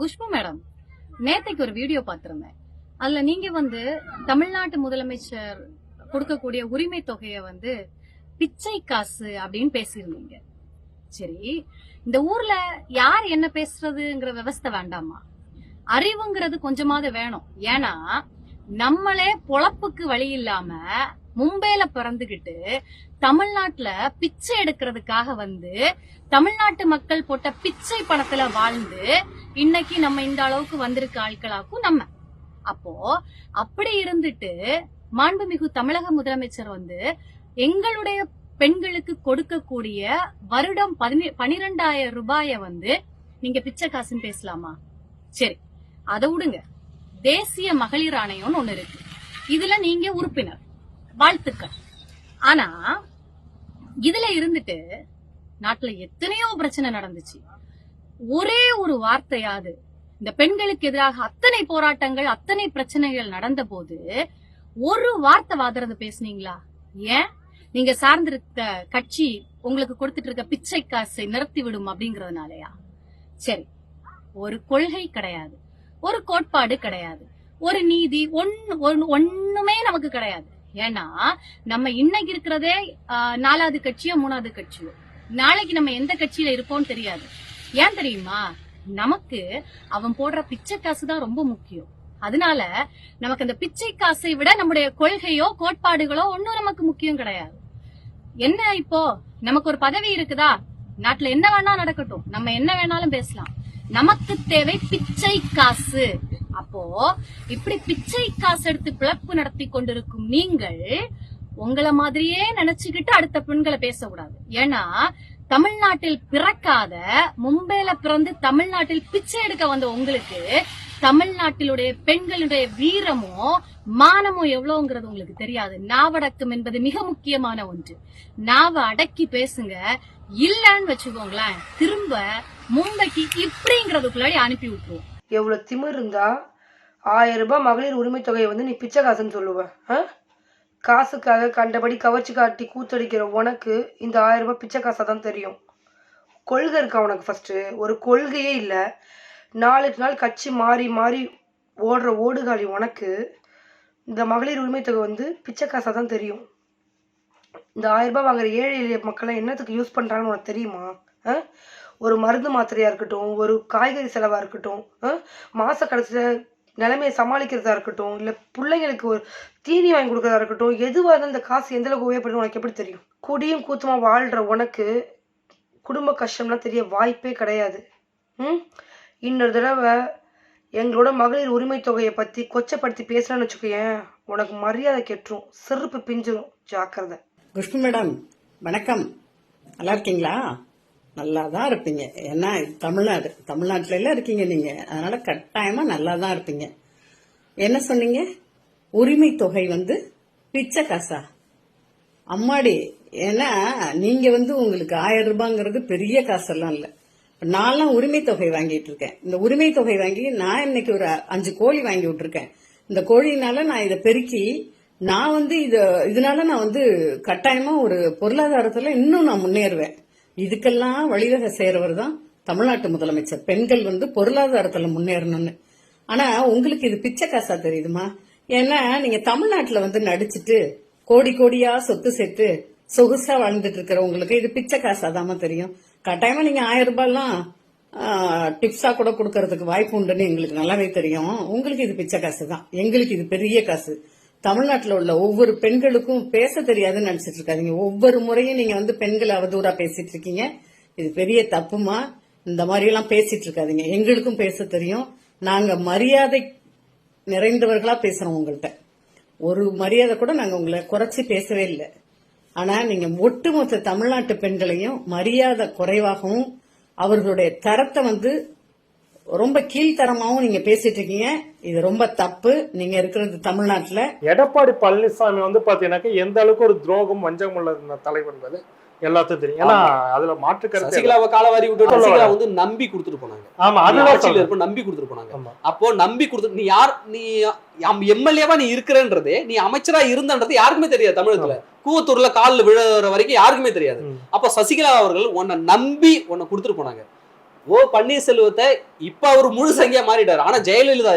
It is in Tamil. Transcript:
குஷ்பு மேடம். நேத்தைக்கு ஒரு வீடியோ பார்த்திருந்தேன். அதுல நீங்க வந்து தமிழ்நாட்டு முதலமைச்சர் கொடுக்கக்கூடிய உரிமை தொகையை வந்து பிச்சை காசு அப்படின்னு பேசியிருந்தீங்க. சரி இந்த ஊர்ல யார் என்ன பேசுறதுங்கிற விவஸ்தை வேண்டாமா? அறிவுங்கிறது கொஞ்சமாவது வேணும். ஏன்னா நம்மளே பொழப்புக்கு வழி இல்லாம மும்பையில பிறந்துகிட்டு தமிழ்நாட்டுல பிச்சை எடுக்கிறதுக்காக வந்து தமிழ்நாட்டு மக்கள் போட்ட பிச்சை பணத்துல வாழ்ந்து இன்னைக்கு நம்ம இந்த அளவுக்கு வந்திருக்க ஆட்களாக்கும் நம்ம. அப்போ அப்படி இருந்துட்டு மாண்புமிகு தமிழக முதலமைச்சர் வந்து எங்களுடைய பெண்களுக்கு கொடுக்கக்கூடிய வருடம் பனிரெண்டாயிரம் ரூபாய வந்து நீங்க பிச்சை காசுன்னு பேசலாமா? சரி அதை விடுங்க. தேசிய மகளிர் ஆணையம்னு ஒண்ணு இருக்கு. இதுல நீங்க உறுப்பினர். வாழ்த்துக்கள். ஆனா இதுல இருந்துட்டு நாட்டுல எத்தனையோ பிரச்சனை நடந்துச்சு. ஒரே ஒரு வார்த்தையாவது இந்த பெண்களுக்கு எதிராக அத்தனை போராட்டங்கள் அத்தனை பிரச்சனைகள் நடந்த போது ஒரு வார்த்தை வாதறது பேசுனீங்களா? ஏன்? நீங்க சார்ந்திருக்க கட்சி உங்களுக்கு கொடுத்துட்டு இருக்க பிச்சை காசை நிறுத்தி விடும் அப்படிங்கறதுனாலயா? சரி ஒரு கொள்கை கிடையாது. ஒரு கோட்பாடு கிடையாது. ஒரு நீதி ஒன்னு ஒன்னு- ஒண்ணுமே நமக்கு கிடையாது. ஏன்னா நம்ம இன்னைக்கு இருக்கிறதே ஆஹ், நாலாவது கட்சியோ மூணாவது கட்சியோ. நாளைக்கு நம்ம எந்த கட்சியில இருப்போம்னு தெரியாது. ஏன் தெரியுமா? நமக்கு அவன் போடுற பிச்சை காசு தான் ரொம்ப முக்கியம். அதனால நமக்கு அந்த பிச்சை காசை விட நம்முடைய கொள்கையோ கோட்பாடுகளோ ஒன்னும் நமக்கு முக்கியம் கிடையாது. என்ன இப்போ? நமக்கு ஒரு பதவி இருக்குதா? நாட்டுல என்ன வேணா நடக்கட்டும். நம்ம என்ன வேணாலும் பேசலாம். நமக்கு தேவை பிச்சை காசு. அப்போ இப்படி பிச்சை காசு எடுத்து பிளப்பு நடத்தி கொண்டிருக்கும் நீங்கள் உங்களை மாதிரியே நினைச்சுக்கிட்டு அடுத்த பெண்களை பேசக்கூடாது. ஏன்னா தமிழ்நாட்டில் பிறக்காத மும்பைல பிறந்து தமிழ்நாட்டில் பிச்சை எடுக்க வந்த உங்களுக்கு தமிழ்நாட்டிலுடைய பெண்களுடைய வீரமோ மானமோ எவ்வளவுங்கிறது உங்களுக்கு தெரியாது. நாவடக்கம் என்பது மிக முக்கியமான ஒன்று. நாவ அடக்கி பேசுங்க. இல்லன்னு வச்சுக்கோங்களேன் திரும்ப மும்பைக்கு இப்படிங்கிறதுக்குள்ளாடி அனுப்பி விட்டுருவோம். எவ்வளோ திமிர் இருந்தா? ஆயிரம் ரூபாய் மகளிர் உரிமை தொகையை வந்து நீ பிச்சை காசுன்னு சொல்லுவ ஆ? காசுக்காக கண்டபடி கவர்ச்சி காட்டி கூத்தடிக்கிற உனக்கு இந்த ஆயிரம் ரூபாய் பிச்சை காசா தான் தெரியும். கொள்கை இருக்கா உனக்கு ஃபஸ்ட்டு ஒரு கொள்கையே இல்லை. நாளுக்கு நாள் கட்சி மாறி மாறி ஓடுற ஓடுகாலி உனக்கு இந்த மகளிர் உரிமை தொகை வந்து பிச்சை காசா தான் தெரியும். இந்த ஆயிரம் ரூபாய் வாங்குற ஏழை எளிய மக்களை என்னத்துக்கு யூஸ் பண்ணுறாங்கன்னு உனக்கு தெரியுமா ஆ? ஒரு மருந்து மாத்திரையாக இருக்கட்டும் ஒரு காய்கறி செலவாக இருக்கட்டும் மாத கடைசியில் நிலைமையை சமாளிக்கிறதா இருக்கட்டும் இல்லை பிள்ளைங்களுக்கு ஒரு தீனி வாங்கி கொடுக்குறதா இருக்கட்டும் எதுவாக இருந்தாலும் இந்த காசு எந்தளவுக்கு உபயோகப்படும் உனக்கு எப்படி தெரியும்? குடியும் கூத்தமாக வாழ்கிற உனக்கு குடும்ப கஷ்டம்லாம் தெரிய வாய்ப்பே கிடையாது. ம்? இன்னொரு தடவை எங்களோட மகளிர் உரிமை தொகையை பற்றி கொச்சப்படுத்தி பேசுகிறேன்னு வச்சுக்கோயேன் உனக்கு மரியாதை கெட்டுரும் செருப்பு பிஞ்சிரும். ஜாக்கிரதை. குஷ்பு மேடம் வணக்கம். நல்லா இருக்கீங்களா? நல்லா தான் இருப்பீங்க. ஏன்னா தமிழ்நாடு தமிழ்நாட்டிலலாம் எல்லாம் இருக்கீங்க நீங்க. அதனால கட்டாயமா நல்லா தான் இருப்பீங்க. என்ன சொன்னீங்க? உரிமை தொகை வந்து பிச்சை காசா? அம்மாடி ஏன்னா நீங்க வந்து உங்களுக்கு ஆயிரம் ரூபாங்கிறது பெரிய காசெல்லாம் இல்லை. நான்லாம் உரிமை தொகை வாங்கிட்டு இருக்கேன். இந்த உரிமை தொகை வாங்கி நான் இன்னைக்கு ஒரு அஞ்சு கோழி வாங்கி விட்டுருக்கேன். இந்த கோழினால நான் இதை பெருக்கி நான் வந்து இத இதனால நான் வந்து கட்டாயமா ஒரு பொருளாதாரத்துல இன்னும் நான் முன்னேறுவேன். இதுக்கெல்லாம் வழிவகை செய்யறவர் தான் தமிழ்நாட்டு முதலமைச்சர். பெண்கள் வந்து பொருளாதாரத்துல முன்னேறணும்னு. ஆனா உங்களுக்கு இது பிச்சை காசா தெரியுதுமா? ஏன்னா நீங்க தமிழ்நாட்டுல வந்து நடிச்சிட்டு கோடி கோடியா சொத்து சேர்த்து சொகுசா வாழ்ந்துட்டு இருக்கிறவங்களுக்கு இது பிச்சை காசாதாம தெரியும். கட்டாயமா நீங்க ஆயிரம் ரூபாய்லாம் டிப்ஸா கூட கொடுக்கறதுக்கு வாய்ப்பு உண்டுன்னு எங்களுக்கு நல்லாவே தெரியும். உங்களுக்கு இது பிச்சை காசு தான் எங்களுக்கு இது பெரிய காசு. தமிழ்நாட்டில் உள்ள ஒவ்வொரு பெண்களுக்கும் பேச தெரியாதுன்னு நினைச்சிட்டு இருக்காதிங்க. ஒவ்வொரு முறையும் நீங்க வந்து பெண்களை அவதூறா பேசிட்டு இருக்கீங்க. இது பெரிய தப்புமா? இந்த மாதிரிலாம் பேசிட்டு இருக்காதிங்க. எங்களுக்கும் பேச தெரியும். நாங்க மரியாதை நிறைந்தவர்களா பேசுறோம் உங்கள்கிட்ட ஒரு மரியாதை கூட நாங்க உங்களை குறைச்சி பேசவே இல்லை. ஆனா நீங்க ஒட்டுமொத்த தமிழ்நாட்டு பெண்களையும் மரியாதை குறைவாகவும் அவர்களுடைய தரத்தை வந்து ரொம்ப கீழ்த்தரமாவும் நீங்க பேசிட்டு இருக்கீங்க. இது ரொம்ப தப்பு. நீங்க இருக்கிறது தமிழ்நாட்டுல. எடப்பாடி பழனிசாமி வந்து பாத்தீங்கன்னாக்க எந்த அளவுக்கு ஒரு துரோகம் வஞ்சகம் உள்ள தலைவர் என்பது எல்லாத்துக்கும் தெரியும். ஏன்னா அதுல மாற்று கருத்து சசிகலாவை காலவாரி விட்டு சசிகலா. வந்து நம்பி கொடுத்துட்டு போனாங்க. ஆமா ஆட்சியில. இருப்ப நம்பி கொடுத்துட்டு போனாங்க. அப்போ நம்பி கொடுத்து நீ யார் நீ எம்எல்ஏவா நீ இருக்கிறன்றதே நீ அமைச்சரா இருந்தன்றது யாருக்குமே தெரியாது தமிழகத்துல. கூவத்தூர்ல காலில் விழுற வரைக்கும் யாருக்குமே தெரியாது. அப்போ சசிகலா அவர்கள் உன்னை நம்பி உன்னை கொடுத்துட்டு போனாங்க. ஓ பன்னீர்செல்வத்தை இப்ப அவர் முழு சங்கியா மாறிட்டார். ஆனா ஜெயலலிதா